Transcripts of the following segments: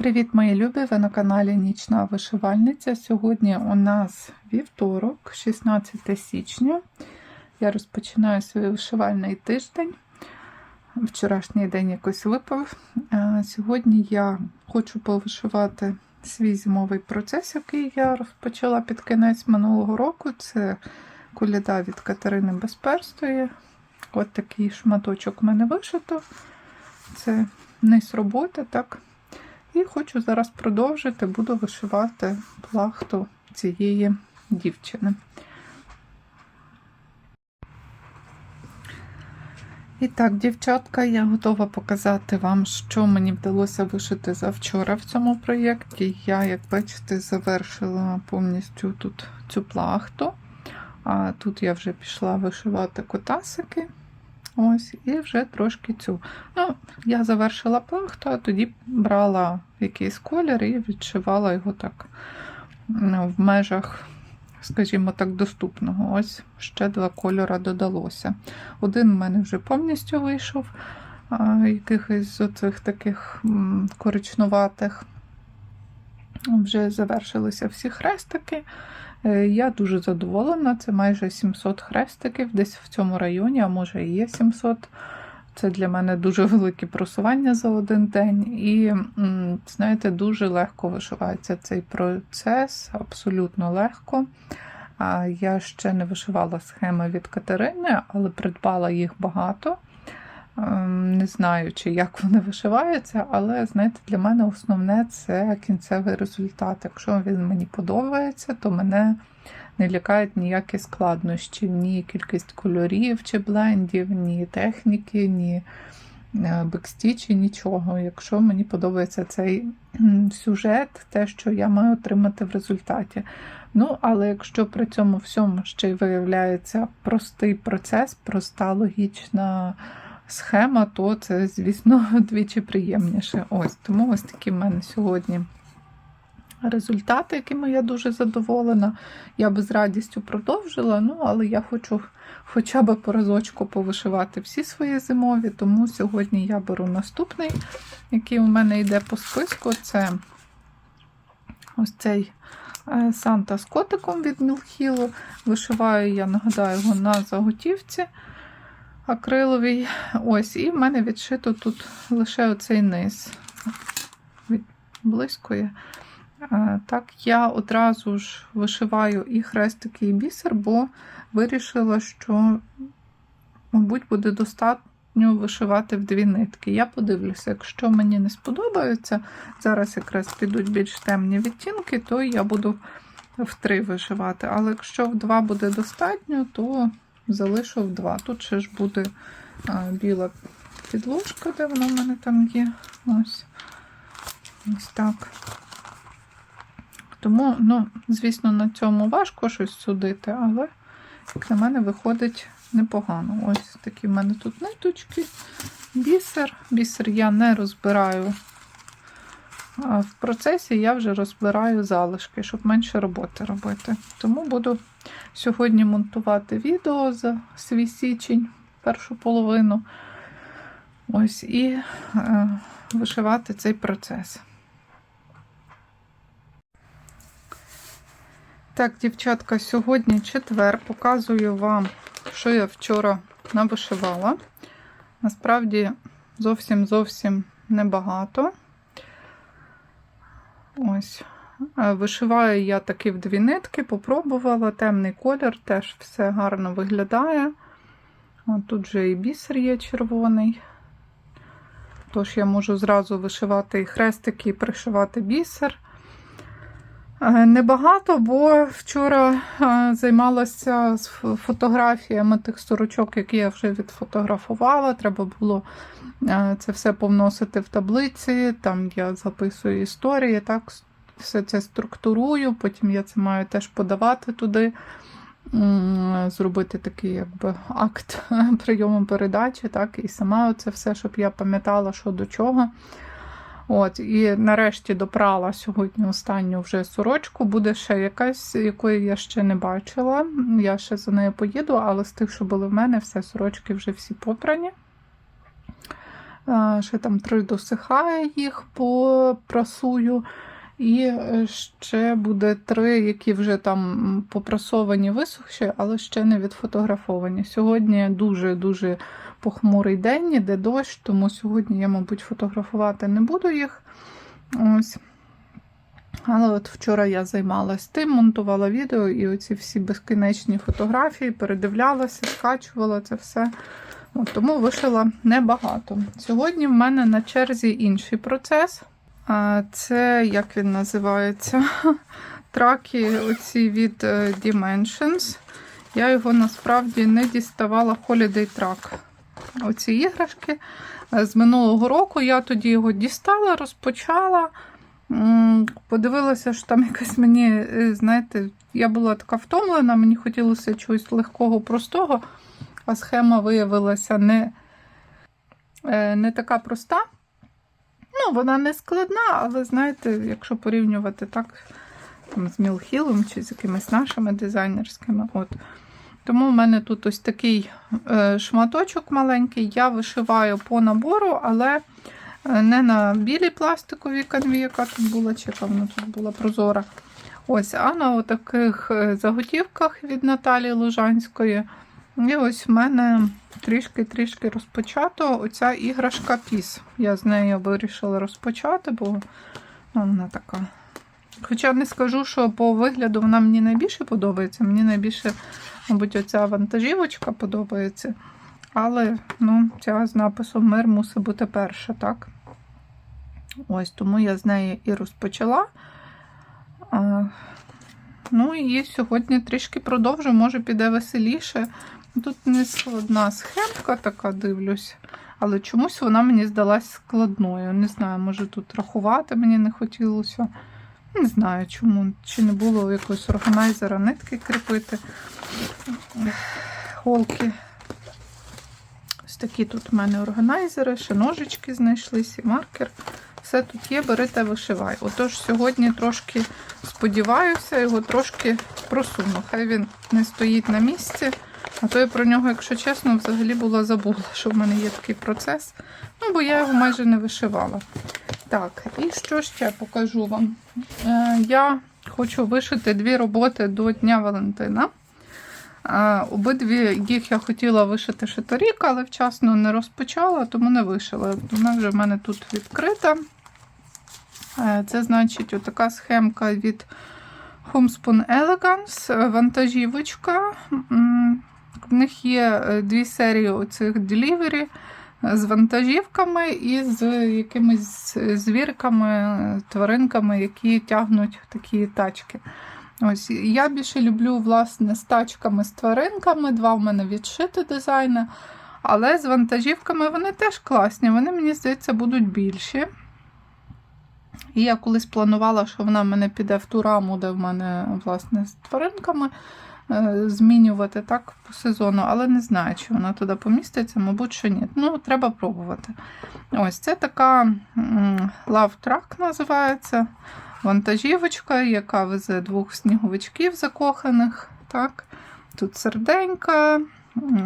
Привіт, мої любі! Ви на каналі Нічна Вишивальниця. Сьогодні у нас вівторок, 16 січня. Я розпочинаю свій вишивальний тиждень. Вчорашній день якось випав. Сьогодні я хочу повишивати свій зимовий процес, який я розпочала під кінець минулого року. Це куляда від Катерини Безперстої. От такий шматочок в мене вишито. Це низ роботи, так. І хочу зараз продовжити, буду вишивати плахту цієї дівчини. І так, дівчатка, я готова показати вам, що мені вдалося вишити завчора в цьому проєкті. Я, як бачите, завершила повністю тут цю плахту. А тут я вже пішла вишивати котасики. Ось, і вже трошки цю. Ну, я завершила плахту, а тоді брала якийсь колір і відшивала його так ну, в межах, скажімо так, доступного. Ось ще два кольори додалося. Один в мене вже повністю вийшов, якихось з оцих таких коричнуватих. Вже завершилися всі хрестики. Е, Я дуже задоволена, це майже 700 хрестиків десь в цьому районі, а може і є 700. Це для мене дуже велике просування за один день. І, знаєте, дуже легко вишивається цей процес, абсолютно легко. Я ще не вишивала схеми від Катерини, але придбала їх багато. Ем, Не знаю, чи як вони вишиваються, але знаєте, для мене основне це кінцевий результат. Якщо він мені подобається, то мене не лякають ніякі складнощі, ні кількість кольорів чи блендів, ні техніки, ні е, бекстічі, нічого. Якщо мені подобається цей сюжет, те, що я маю отримати в результаті. Ну, але якщо при цьому всьому ще й виявляється простий процес, проста логічна схема, то це, звісно, двічі приємніше. Ось тому ось такі в мене сьогодні результати, якими я дуже задоволена. Я би з радістю продовжила, ну, але я хочу хоча б по разочку повишивати всі свої зимові, тому сьогодні я беру наступний, який у мене йде по списку. Це ось цей е, Санта з котиком від Мілхілу. Вишиваю, я нагадаю, його на заготівці акриловій. Ось, і в мене відшито тут лише оцей низ. Від близької. Е, Так, я одразу ж вишиваю і хрестики, і бісер, бо вирішила, що, мабуть, буде достатньо вишивати в дві нитки. Я подивлюся, якщо мені не сподобається, зараз якраз підуть більш темні відтінки, то я буду в три вишивати. Але якщо в два буде достатньо, то залишу два. Тут ще ж буде біла підложка, де вона в мене там є. Ось. Ось так. Тому, ну, звісно, на цьому важко щось судити, але, як на мене, виходить непогано. Ось такі в мене тут ниточки, бісер. Бісер я не розбираю. В процесі я вже розбираю залишки, щоб менше роботи робити. Тому буду сьогодні монтувати відео за свій січень, першу половину. Ось, і е, вишивати цей процес. Так, дівчатка, сьогодні четвер. Показую вам, що я вчора навишивала. Насправді, зовсім зовсім небагато. Ось. Е, Вишиваю я такі в дві нитки, попробувала. Темний колір, теж все гарно виглядає. От тут же і бісер є червоний. Тож я можу зразу вишивати і хрестики, і пришивати бісер. Е, Небагато, бо вчора е, займалася з фотографіями тих сорочок, які я вже відфотографувала. Треба було е, це все повносити в таблиці. Там я записую історії, так, все це структурую, потім я це маю теж подавати туди, зробити такий якби акт прийому передачі, так, і сама це все, щоб я пам'ятала, що до чого. От, і нарешті допрала сьогодні останню вже сорочку. Буде ще якась, якої я ще не бачила. Я ще за нею поїду, але з тих, що були в мене, все сорочки вже всі попрані. Е, Ще там три досихає їх, попрасую. І е, ще буде три, які вже там попрасовані, висохші, але ще не відфотографовані. Сьогодні дуже-дуже похмурий день, іде дощ, тому сьогодні я, мабуть, фотографувати не буду їх. Ось. Але от вчора я займалась тим, монтувала відео і оці всі безкінечні фотографії, передивлялася, скачувала це все. От, тому вишила небагато. Сьогодні в мене на черзі інший процес. Це, як він називається? Траки оці від е, Dimensions. Я його насправді не діставала Holiday Track. Оці іграшки. Е, З минулого року я тоді його дістала, розпочала. Подивилася, що там якась мені, е, знаєте, я була така втомлена, мені хотілося чогось легкого, простого, а схема виявилася не, е, не така проста. Ну, вона не складна, але знаєте, якщо порівнювати так там, з Мілхілом чи з якимись нашими дизайнерськими. От. Тому в мене тут ось такий е, шматочок маленький. Я вишиваю по набору, але е, не на білій пластиковій канві, яка тут була, чи вона тут була прозора. Ось, а на таких заготівках від Наталії Лужанської. І ось в мене трішки-трішки розпочато оця іграшка піс. Я з нею вирішила розпочати, бо ну, вона така. Хоча не скажу, що по вигляду вона мені найбільше подобається. Мені найбільше, мабуть, оця вантажівочка подобається. Але ну, ця з написом мир мусить бути перша, так? Ось, тому я з неї і розпочала. А, ну і сьогодні трішки продовжу, може піде веселіше. Тут не складна схемка така, дивлюсь, але чомусь вона мені здалась складною. Не знаю, може тут рахувати мені не хотілося. Не знаю чому. Чи не було якогось органайзера нитки кріпити. Холки. Ось такі тут в мене органайзери, ще ножички і маркер. Все тут є, бери та вишивай. Отож, сьогодні трошки сподіваюся, його трошки просуну. Хай він не стоїть на місці. А то я про нього, якщо чесно, взагалі була забула, що в мене є такий процес. Ну, бо я його майже не вишивала. Так, і що ще покажу вам? Е, я хочу вишити дві роботи до Дня Валентина. Е, обидві їх я хотіла вишити ще торік, але вчасно не розпочала, тому не вишила. Вона вже в мене тут відкрита. Е, це значить отака схемка від Homespun Elegance, вантажівочка. В них є дві серії оцих delivery з вантажівками і з якимись звірками, тваринками, які тягнуть такі тачки. Ось Я більше люблю власне з тачками, з тваринками. Два в мене відшити дизайни. Але з вантажівками вони теж класні. Вони, мені здається, будуть більші. І я колись планувала, що вона в мене піде в ту раму, де в мене, власне, з тваринками змінювати так по сезону, але не знаю, чи вона туди поміститься, мабуть, що ні. Ну, треба пробувати. Ось це така Love Truck називається. Вантажівочка, яка везе двох сніговичків закоханих. Так. Тут серденька,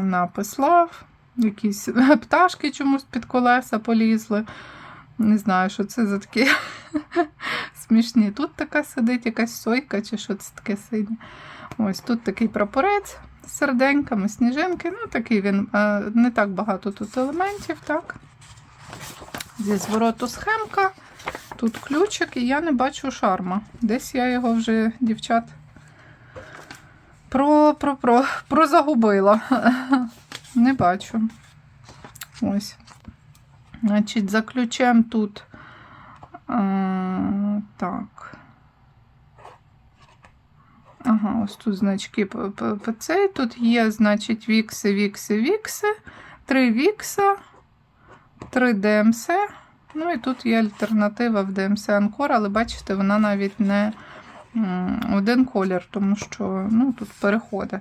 напис Love, якісь пташки чомусь під колеса полізли. Не знаю, що це за такі смішні. Тут така сидить якась сойка, чи що це таке синє. Ось тут такий прапорець з серденьками, сніжинки. Ну, такий він е, не так багато тут елементів, так. Зі звороту схемка. Тут ключик, і я не бачу шарма. Десь я його вже, дівчат, про, про, про, прозагубила. Не бачу. Ось. Значить, за ключем тут. А, так. Ага, ось тут значки ПЦ. Тут є, значить, вікси, вікси, вікси, три вікса, три ДМС. Ну і тут є альтернатива в DMC Encore, але бачите, вона навіть не один колір, тому що ну, тут переходи.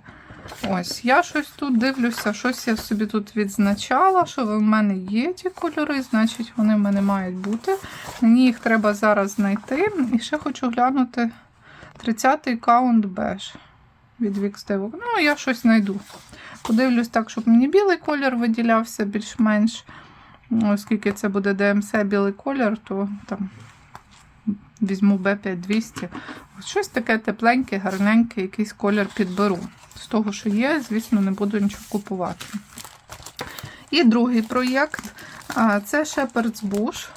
Ось, я щось тут дивлюся, щось я собі тут відзначала, що в мене є ті кольори, значить, вони в мене мають бути. Мені їх треба зараз знайти. І ще хочу глянути 30-й каунт беж від Вікстевок. Ну, я щось знайду. Подивлюсь так, щоб мені білий колір виділявся більш-менш. Оскільки це буде ДМС білий колір, то там візьму B5200. Щось таке тепленьке, гарненьке, якийсь колір підберу. З того, що є, звісно, не буду нічого купувати. І другий проєкт це Shepherd's Bush.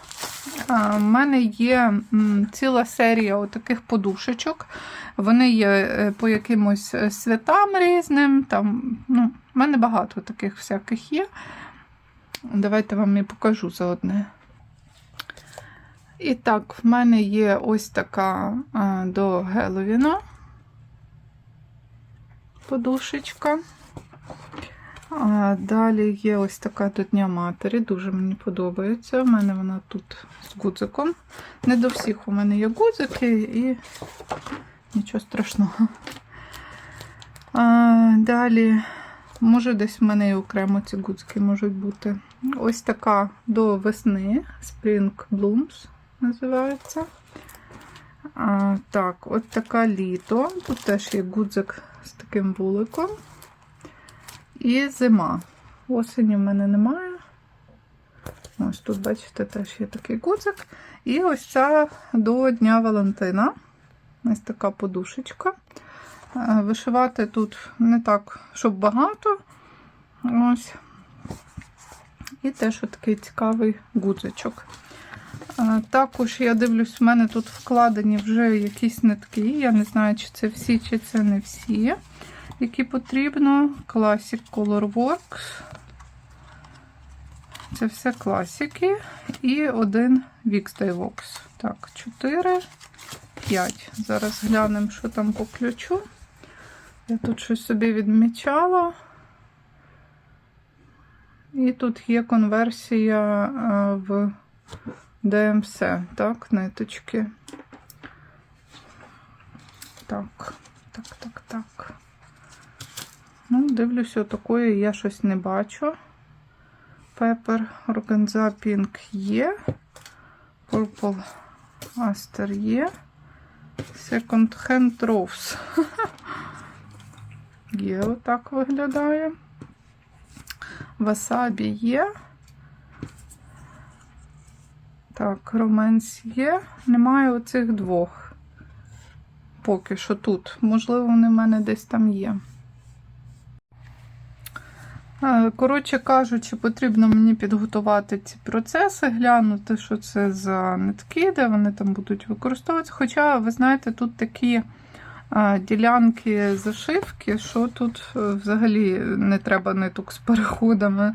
У мене є ціла серія отаких подушечок. Вони є е, по якимось е, святам різним. Там, ну, в мене багато таких всяких є. Давайте вам і покажу заодне. І так, в мене є ось така до Геловіна подушечка. А далі є ось така до Дня Матері, дуже мені подобається. У мене вона тут з гудзиком. Не до всіх у мене є гудзики і нічого страшного. А, далі, може, десь в мене і окремо ці гудзики можуть бути. Ось така до весни Spring Blooms називається. А, так, от така літо. Тут теж є гудзик з таким вуликом. І зима. Осені в мене немає. Ось тут, бачите, теж є такий гудзик. І ось ця до Дня Валентина. Ось така подушечка. Е, Вишивати тут не так, щоб багато. Ось. І теж такий цікавий гудзичок. Е, Також я дивлюсь, в мене тут вкладені вже якісь нитки. Я не знаю, чи це всі, чи це не всі, які потрібно. Classic Colorworks. Це все класики. І один Vox. Так, 4, 5. Зараз глянемо, що там по ключу. Я тут щось собі відмічала. І тут є конверсія е, в ДМС, так, ниточки. Так, так, так, так. Ну, дивлюся, такої я щось не бачу. Pepper Organza Pink є. Purple Aster є. Second Hand Rose. Є, отак виглядає. Васабі є. Так, роменс є. Немає оцих двох. Поки що тут. Можливо, вони в мене десь там є. Е, Коротше кажучи, потрібно мені підготувати ці процеси, глянути, що це за нитки, де вони там будуть використовуватися. Хоча, ви знаєте, тут такі е, ділянки зашивки, що тут е, взагалі не треба ниток з переходами.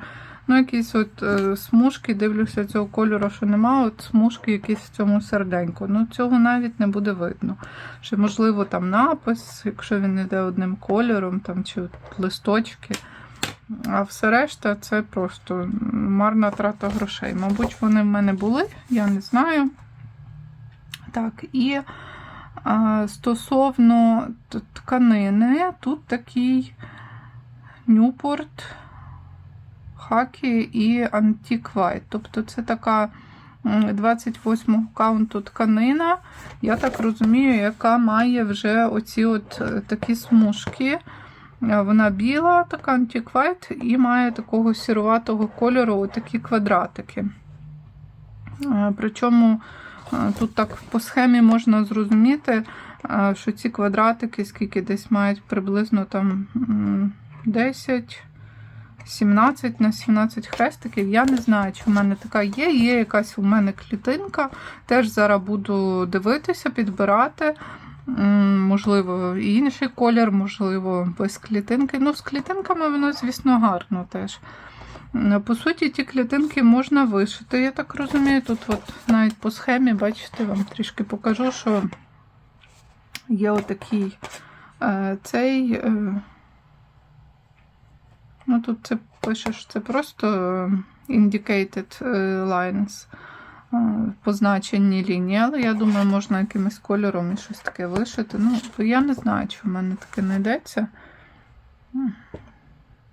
Ну, якісь от е, смужки, дивлюся цього кольору, що немає, от смужки якісь в цьому серденьку. Ну, цього навіть не буде видно. Чи, можливо, там напис, якщо він йде одним кольором, там, чи листочки. А все решта це просто марна трата грошей. Мабуть, вони в мене були, я не знаю. Так, і а, стосовно тканини, тут такий Newport, Хакі і Antique Тобто це така м, 28 каунту тканина, я так розумію, яка має вже оці от е, такі смужки. Е, Вона біла, така White, і має такого сіруватого кольору отакі квадратики. Е, Причому тут так по схемі можна зрозуміти, що ці квадратики, скільки десь мають приблизно там 10. 17 на 17 хрестиків. Я не знаю, чи в мене така є. Є якась у мене клітинка. Теж зараз буду дивитися, підбирати. Можливо, інший колір, можливо, без клітинки. Ну, з клітинками воно, звісно, гарно теж. По суті, ті клітинки можна вишити, я так розумію. Тут от навіть по схемі, бачите, вам трішки покажу, що є отакий е, цей. Ну, тут це пише, що це просто е, indicated е, lines е, позначені лінії, але я думаю, можна якимось кольором і щось таке вишити. Ну, я не знаю, чи в мене таке. М.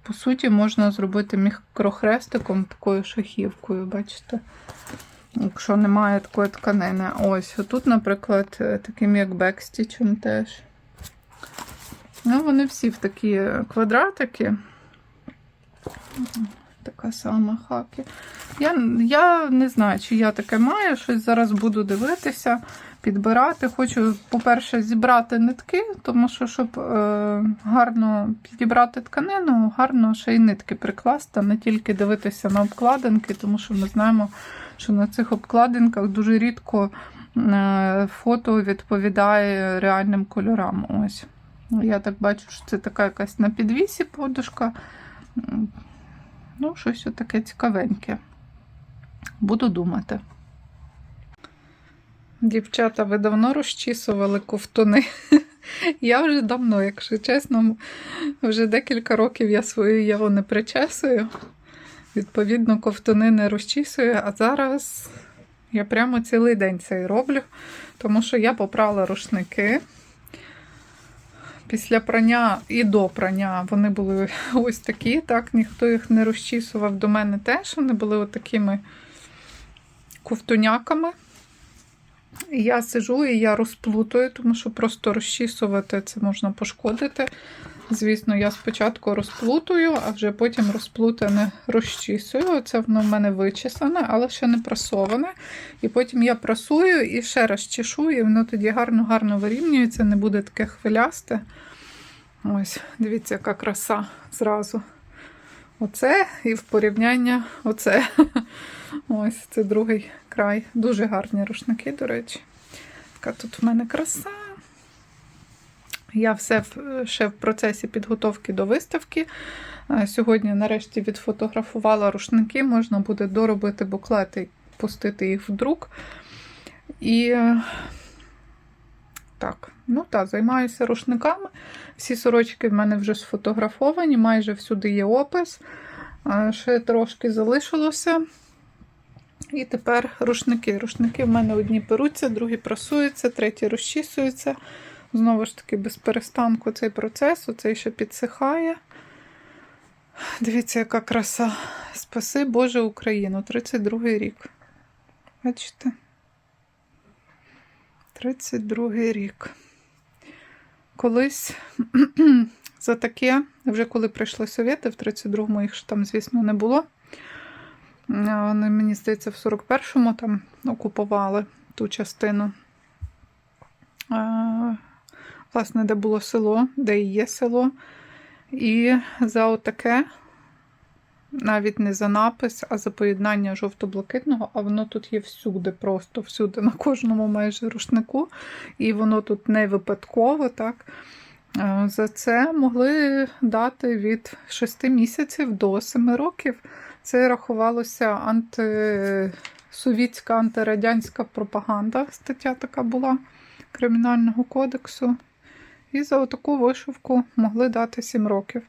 По суті, можна зробити мікрохрестиком такою шахівкою, бачите? Якщо немає такої тканини. Ось, тут, наприклад, таким як бекстічем теж. Ну, вони всі в такі квадратики. Така сама хакі. Я, я не знаю, чи я таке маю, щось зараз буду дивитися, підбирати. Хочу, по-перше, зібрати нитки, тому що, щоб е, гарно підібрати тканину, гарно ще й нитки прикласти, не тільки дивитися на обкладинки, тому що ми знаємо, що на цих обкладинках дуже рідко е, фото відповідає реальним кольорам. Ось. Я так бачу, що це така якась на підвісі подушка. Ну, щось таке цікавеньке. Буду думати. Дівчата, ви давно розчісували ковтуни. Я вже давно, якщо чесно, вже декілька років я свою яву не причесую. Відповідно, ковтуни не розчісую, а зараз я прямо цілий день це роблю, тому що я попрала рушники. Після прання і до прання вони були ось такі, так, ніхто їх не розчісував до мене теж. Вони були отакими такими ковтуняками. І я сижу і я розплутую, тому що просто розчісувати це можна пошкодити. Звісно, я спочатку розплутую, а вже потім розплутане розчісую. Оце воно в мене вичесане, але ще не прасоване. І потім я прасую і ще раз чешу, і воно тоді гарно-гарно вирівнюється, не буде таке хвилясте. Ось, дивіться, яка краса зразу. Оце і в порівняння оце. Ось це другий край. Дуже гарні рушники, до речі. Така тут в мене краса. Я все ще в процесі підготовки до виставки. Е, Сьогодні, нарешті, відфотографувала рушники. Можна буде доробити буклети пустити їх в друк. І е, так, ну так, займаюся рушниками. Всі сорочки в мене вже сфотографовані, майже всюди є опис. Е, Ще трошки залишилося. І тепер рушники. Рушники в мене одні перуться, другі прасуються, треті розчісуються. Знову ж таки, без перестанку цей процес, оцей ще підсихає. Дивіться, яка краса. Спаси Боже Україну, 32 рік. Бачите? 32 рік. Колись за таке, вже коли прийшли совєти, в 32-му їх там, звісно, не було. Вони, мені здається, в 41-му там окупували ту частину. Власне, де було село, де і є село. І за отаке, навіть не за напис, а за поєднання жовто-блакитного, а воно тут є всюди, просто всюди, на кожному майже рушнику. І воно тут не випадково, так. Е, За це могли дати від 6 місяців до 7 років. Це рахувалося антисовітська, антирадянська пропаганда. Стаття така була Кримінального кодексу. І за таку вишивку могли дати 7 років.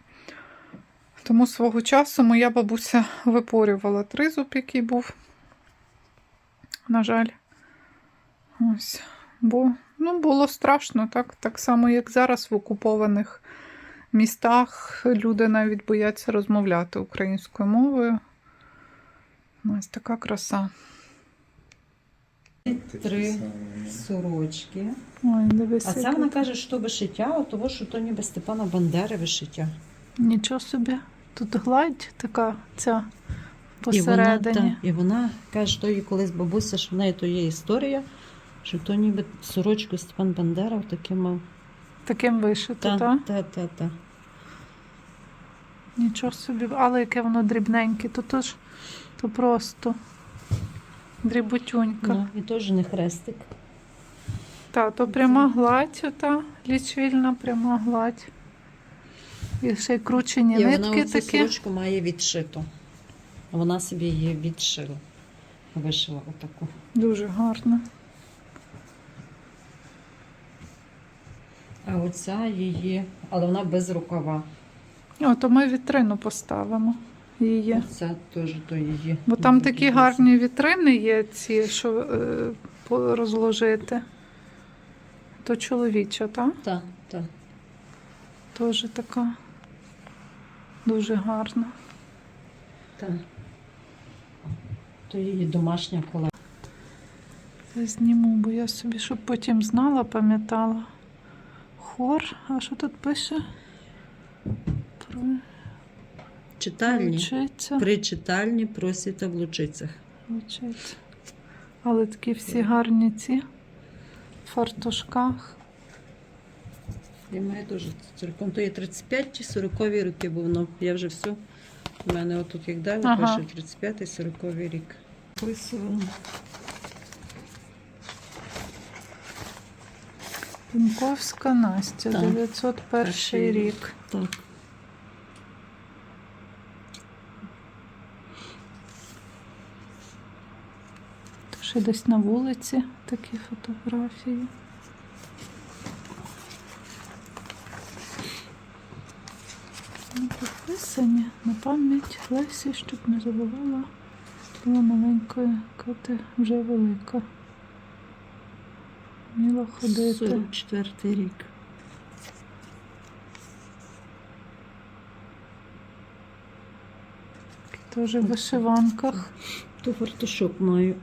Тому свого часу моя бабуся випорювала тризуб, який був. На жаль. Ось. Бо ну, було страшно, так? так само, як зараз в окупованих містах люди навіть бояться розмовляти українською мовою. Ось така краса. Три сорочки. Ой, дивись. А це вона каже, що вишиття, от того, що то ніби Степана Бандери вишиття. Нічого собі. Тут гладь така ця І вона, посередині. та, і вона каже, що їй колись бабуся, що в неї то є історія, що то ніби сорочку Степан Бандера таким мав. Таким вишито, Та, так? та, та, та. Нічого собі, але яке воно дрібненьке, то, то ж то просто дріботюнька. Ну, і теж не хрестик. Та, то пряма гладь, ота лічильна пряма гладь. І ще й кручені І нитки оцю такі. сорочку має відшиту. Вона собі її відшила. Вишила отаку. Дуже гарно. А оця її, але вона без рукава. О, то ми вітрину поставимо її. Оця теж то її. Бо там такі гарні вітрини є, ці, що е, розложити. То чоловіча, так? Так, так. Теж така дуже гарна. Так. То її домашня. Я зніму, бо я собі, щоб потім знала, пам'ятала. Хор, а що тут пише? Про... читальні. Лучиця. При читальні просвіта в Лучицях. Лучиця. Але такі всі гарні ці в фартушках. І має теж цілком. То є 35 чи 40 роки, бо воно я вже все. У мене отут як далі Ага. пише 35 і 40 рік. Висувано. Пінковська Настя, Так. 901 Перший рік. Так. Ще десь на вулиці такі фотографії. Ну, на пам'ять Лесі, щоб не забувала. Була маленькою, яка ти вже велика. Вміла ходити. 44 рік. Теж в вишиванках. То фартушок маю.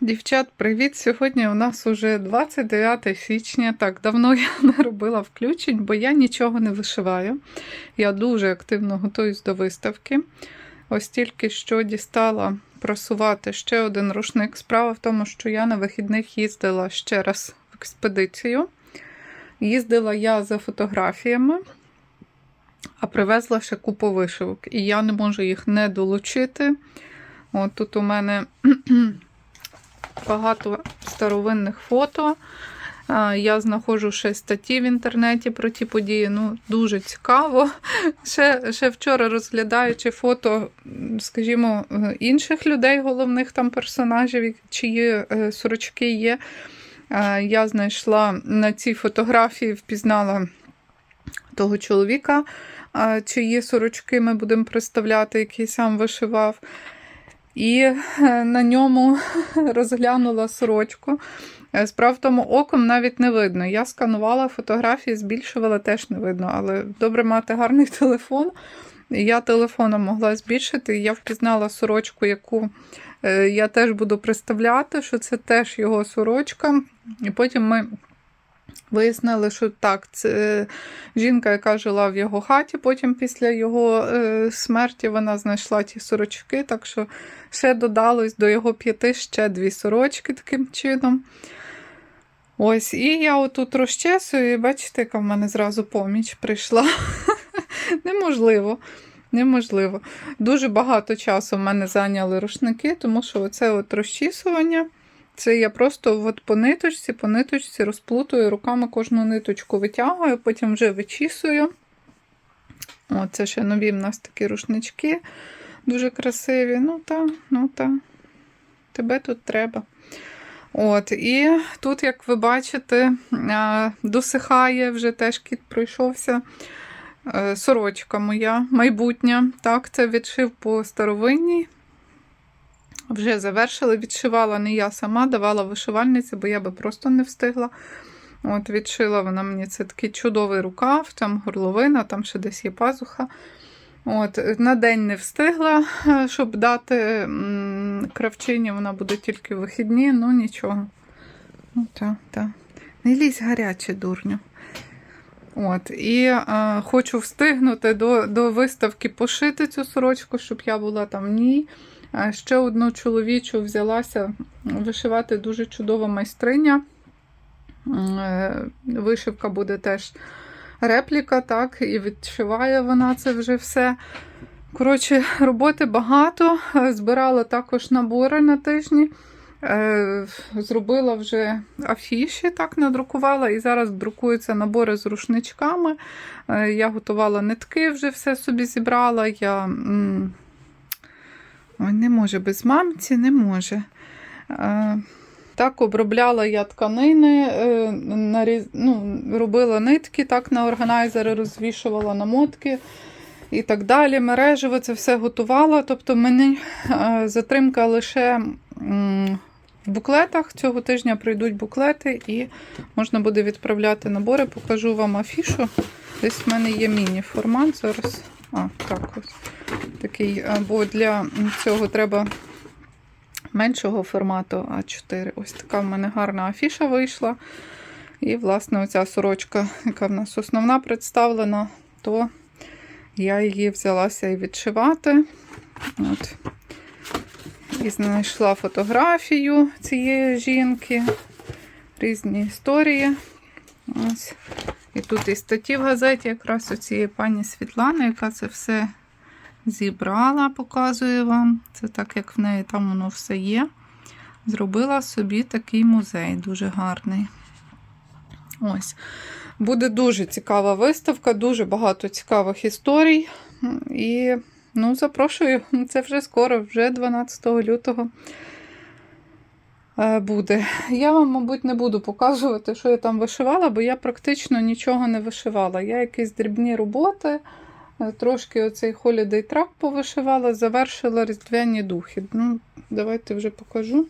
Дівчат, привіт! Сьогодні у нас уже 29 січня. Так, давно я не робила включень, бо я нічого не вишиваю. Я дуже активно готуюсь до виставки. Ось тільки що дістала просувати ще один рушник. Справа в тому, що я на вихідних їздила ще раз в експедицію. Їздила я за фотографіями, а привезла ще купу вишивок. І я не можу їх не долучити. От тут у мене багато старовинних фото. Я знаходжу ще статті в інтернеті про ті події. Ну, дуже цікаво. Ще, ще вчора розглядаючи фото, скажімо, е, інших людей, головних там персонажів, чиї е, сорочки є. е, Я знайшла на цій фотографії, впізнала того чоловіка, е, чиї сорочки ми будемо представляти, який сам вишивав. І е, на ньому розглянула сорочку. Е, тому, оком навіть не видно. Я сканувала фотографії, збільшувала, теж не видно, але добре мати гарний телефон. Я телефоном могла збільшити, я впізнала сорочку, яку е, я теж буду представляти, що це теж його сорочка. І потім ми вияснили, що так, це жінка, яка жила в його хаті, потім після його е, смерті вона знайшла ті сорочки, так що ще додалось до його п'яти ще дві сорочки таким чином. Ось, і я отут розчесую, і бачите, яка в мене зразу поміч прийшла. Неможливо. Неможливо. Дуже багато часу в мене зайняли рушники, тому що оце от розчісування. Це я просто от по ниточці, по ниточці розплутую руками кожну ниточку витягую, потім вже вичісую. О, це ще нові в нас такі рушнички дуже красиві. Ну та, ну та, тебе тут треба. От, і тут, як ви бачите, досихає, вже теж кіт пройшовся. Е, Сорочка моя майбутня. Так, це відшив по старовинній. Вже завершили, відшивала не я сама, давала вишивальниці, бо я би просто не встигла. От, відшила вона мені це такий чудовий рукав, там горловина, там ще десь є пазуха. От, на день не встигла, е, щоб дати кравчині, вона буде тільки в вихідні, ну нічого. Ну, та, та. Не лізь гаряче, дурню. От, і е, хочу встигнути до, до виставки пошити цю сорочку, щоб я була там в ній. Ще одну чоловічу взялася вишивати дуже чудова майстриня. Е, Вишивка буде теж репліка, так, і відшиває вона це вже все. Коротше, роботи багато. Збирала також набори на тижні. Е, Зробила вже афіші, так надрукувала, і зараз друкуються набори з рушничками. Е, Я готувала нитки, вже все собі зібрала. Я Ой, не може, без мамці не може. Е, Так, обробляла я тканини, е, наріз... ну, робила нитки так на органайзери, розвішувала намотки і так далі. Мережево це все готувала. Тобто мені е, затримка лише в буклетах. Цього тижня прийдуть буклети і можна буде відправляти набори. Покажу вам афішу. Десь в мене є міні-формат зараз. А, так ось. Такий, е, бо для цього треба меншого формату А4. Ось така в мене гарна афіша вийшла. І, власне, оця сорочка, яка в нас основна представлена, то я її взялася і відшивати. От. І знайшла фотографію цієї жінки, різні історії. Ось. І тут і статті в газеті якраз у цієї пані Світлани, яка це все зібрала, показую вам. Це так, як в неї там воно все є. Зробила собі такий музей, дуже гарний. Ось. Буде дуже цікава виставка, дуже багато цікавих історій. І ну, запрошую, це вже скоро, вже 12 лютого е, буде. Я вам, мабуть, не буду показувати, що я там вишивала, бо я практично нічого не вишивала. Я якісь дрібні роботи, трошки оцей Holiday Track повишивала, завершила різдвяні духи. Ну, давайте вже покажу.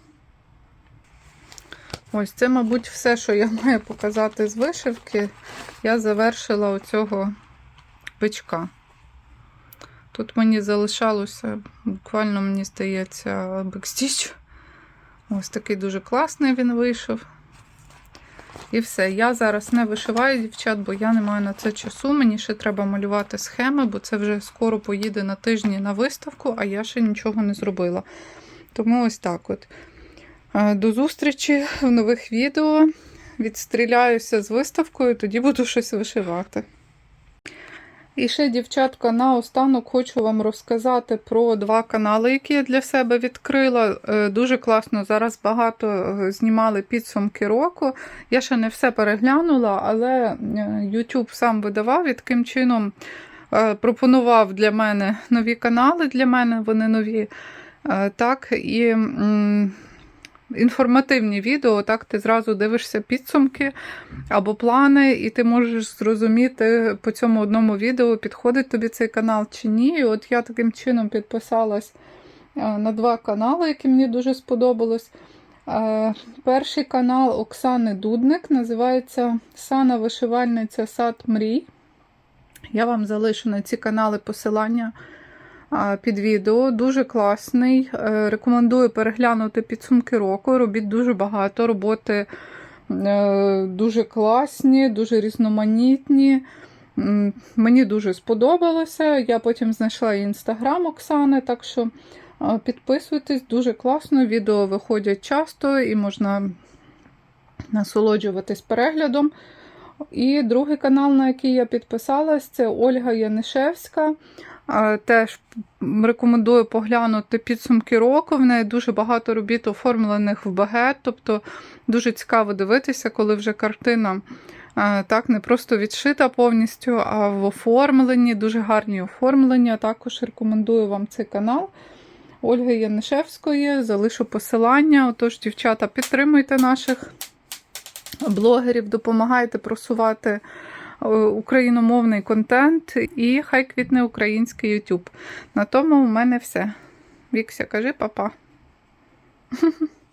Ось це, мабуть, все, що я маю показати з вишивки. Я завершила оцього бичка. Тут мені залишалося, буквально, мені здається, бекстіч. Ось такий дуже класний він вийшов. І все. Я зараз не вишиваю, дівчат, бо я не маю на це часу. Мені ще треба малювати схеми, бо це вже скоро поїде на тижні на виставку, а я ще нічого не зробила. Тому ось так от. Е, До зустрічі в нових відео. Відстріляюся з виставкою, тоді буду щось вишивати. І ще, дівчатка, наостанок хочу вам розказати про два канали, які я для себе відкрила. Е, Дуже класно. Зараз багато е, знімали підсумки року. Я ще не все переглянула, але е, YouTube сам видавав і таким чином пропонував для мене нові канали. Для мене вони нові. Так, і інформативні відео, так ти зразу дивишся підсумки або плани, і ти можеш зрозуміти по цьому одному відео, підходить тобі цей канал чи ні. І от я таким чином підписалась е, на два канали, які мені дуже сподобалось. Е, Перший канал Оксани Дудник називається Сана Вишивальниця Сад Мрій. Я вам залишу на ці канали посилання під відео. Дуже класний. Е, Рекомендую переглянути підсумки року. Робіть дуже багато. Роботи е, дуже класні, дуже різноманітні. Мені дуже сподобалося. Я потім знайшла інстаграм Оксани, так що підписуйтесь, дуже класно. Відео виходять часто і можна насолоджуватись переглядом. І другий канал, на який я підписалась, це Ольга Янишевська. Теж рекомендую поглянути підсумки року. В неї дуже багато робіт оформлених в багет, тобто дуже цікаво дивитися, коли вже картина так не просто відшита повністю, а в оформленні, дуже гарні оформлення. Також рекомендую вам цей канал. Ольги Янишевської, залишу посилання. Отож, дівчата, підтримуйте наших блогерів, допомагайте просувати е, україномовний контент і хай квітне український YouTube. На тому у мене все. Вікся, кажи папа.